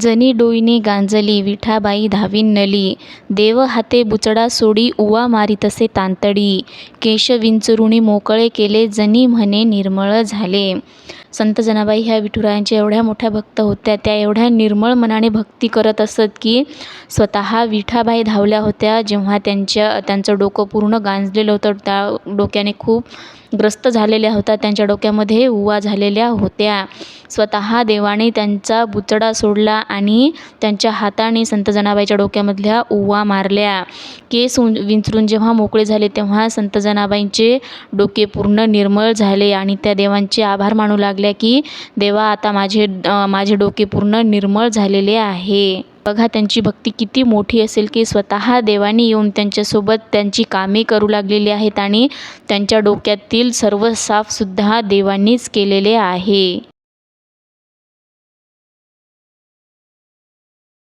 जनी डोईने गांजली विठाबाई धावीन नली देव हाते बुचडा सोडी उवा मारितसे तांतडी केश विंचरुणी मोकळे केले जनी म्हणे निर्मळ झाले. संत जनाबाई ह्या विठुरायांच्या एवढ्या मोठ्या भक्त होत्या त्या एवढ्या निर्मळ मनाने भक्ती करत असत की स्वतः विठाबाई धावल्या होत्या जेव्हा त्यांच्या त्यांचं डोकं पूर्ण गांजलेलं होतं त्या डोक्याने खूप ग्रस्त झालेल्या होत्या. त्यांच्या डोक्यामध्ये उवा झालेल्या होत्या. स्वतः देवाने त्यांचा बुचडा सोडला आणि त्यांच्या हाताने संत जनाबाईच्या डोक्यामधल्या उवा मारल्या. केस उं विंचरून जेव्हा मोकळे झाले तेव्हा संत जनाबाईंचे डोके पूर्ण निर्मळ झाले आणि त्या देवांचे आभार मानू लागल्या की देवा आता माझे माझे डोके पूर्ण निर्मळ झालेले आहे. बघा त्यांची भक्ती किती मोठी असेल की स्वतः देवाने येऊन त्यांच्यासोबत त्यांची कामे करू लागलेली आहेत आणि त्यांच्या डोक्यातील सर्व साफसुद्धा देवांनीच केलेले आहे.